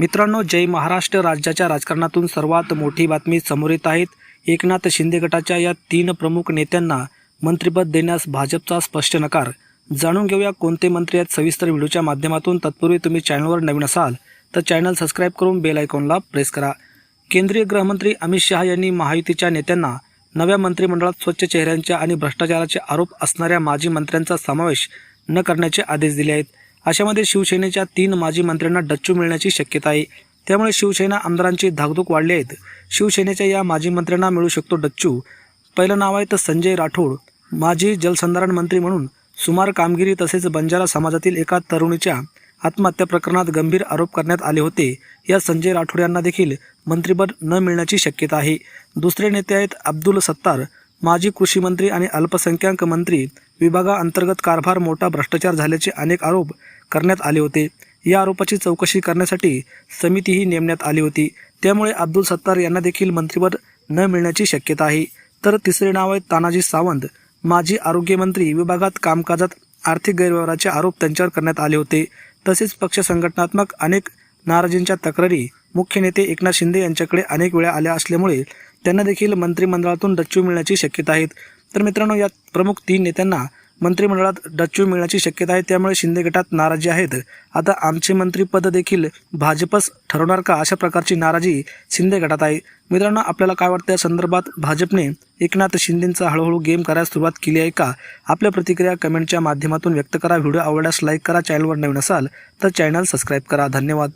मित्रांनो जय महाराष्ट्र. राज्याच्या राजकारणातून सर्वात मोठी बातमी समोर येत आहेत एकनाथ शिंदे गटाच्या या तीन प्रमुख नेत्यांना मंत्रिपद देण्यास भाजपचा स्पष्ट नकार. जाणून घेऊया कोणते मंत्री आहेत सविस्तर व्हिडिओच्या माध्यमातून. तत्पूर्वी तुम्ही चॅनलवर नवीन असाल तर चॅनल सबस्क्राईब करून बेल आयकॉनला प्रेस करा. केंद्रीय गृहमंत्री अमित शहा यांनी महायुतीच्या नेत्यांना नव्या मंत्रिमंडळात स्वच्छ चेहऱ्यांच्या आणि भ्रष्टाचाराचे आरोप असणाऱ्या माजी मंत्र्यांचा समावेश न करण्याचे आदेश दिले आहेत. अशामध्ये शिवसेनेच्या तीन माजी मंत्र्यांना डच्चू मिळण्याची शक्यता आहे. त्यामुळे शिवसेना आमदारांची धाकधूक वाढली आहेत शिवसेनेच्या या माजी मंत्र्यांना मिळू शकतो डच्चू. पहिलं नाव आहे तर संजय राठोड माजी जलसंधारण मंत्री म्हणून सुमार कामगिरी तसेच बंजारा समाजातील एका तरुणीच्या आत्महत्या प्रकरणात गंभीर आरोप करण्यात आले होते. या संजय राठोड यांना देखील मंत्रिपद न मिळण्याची शक्यता आहे. दुसरे नेते आहेत अब्दुल सत्तार माजी कृषी मंत्री आणि अल्पसंख्याक मंत्री विभागाअंतर्गत कारभार मोठा भ्रष्टाचार झाल्याचे अनेक आरोप करण्यात आले होते. या आरोपाची चौकशी करण्यासाठी समितीही नेमण्यात आली होती. त्यामुळे अब्दुल सत्तार यांना देखील मंत्रिपद न मिळण्याची शक्यता आहे. तर तिसरे नाव आहे तानाजी सावंत. माजी आरोग्यमंत्री विभागात कामकाजात आर्थिक गैरव्यवहाराचे आरोप त्यांच्यावर करण्यात आले होते. तसेच पक्ष संघटनात्मक अनेक नाराजींच्या तक्रारी मुख्य नेते एकनाथ शिंदे यांच्याकडे अनेक वेळा आल्या असल्यामुळे त्यांना देखील मंत्रिमंडळातून डच्चू मिळण्याची शक्यता आहेत तर मित्रांनो यात प्रमुख तीन नेत्यांना मंत्रिमंडळात डच्चू मिळण्याची शक्यता आहे. त्यामुळे शिंदे गटात नाराजी आहेत. आता आमचे मंत्रीपद देखील भाजपच ठरवणार का अशा प्रकारची नाराजी शिंदे गटात आहे. मित्रांनो आपल्याला काय वाटतं? या संदर्भात भाजपने एकनाथ शिंदेंचा हळूहळू गेम करायला सुरुवात केली आहे का? आपल्या प्रतिक्रिया कमेंटच्या माध्यमातून व्यक्त करा. व्हिडिओ आवडल्यास लाईक करा. चॅनलवर नवीन असाल तर चॅनल सबस्क्राईब करा. धन्यवाद.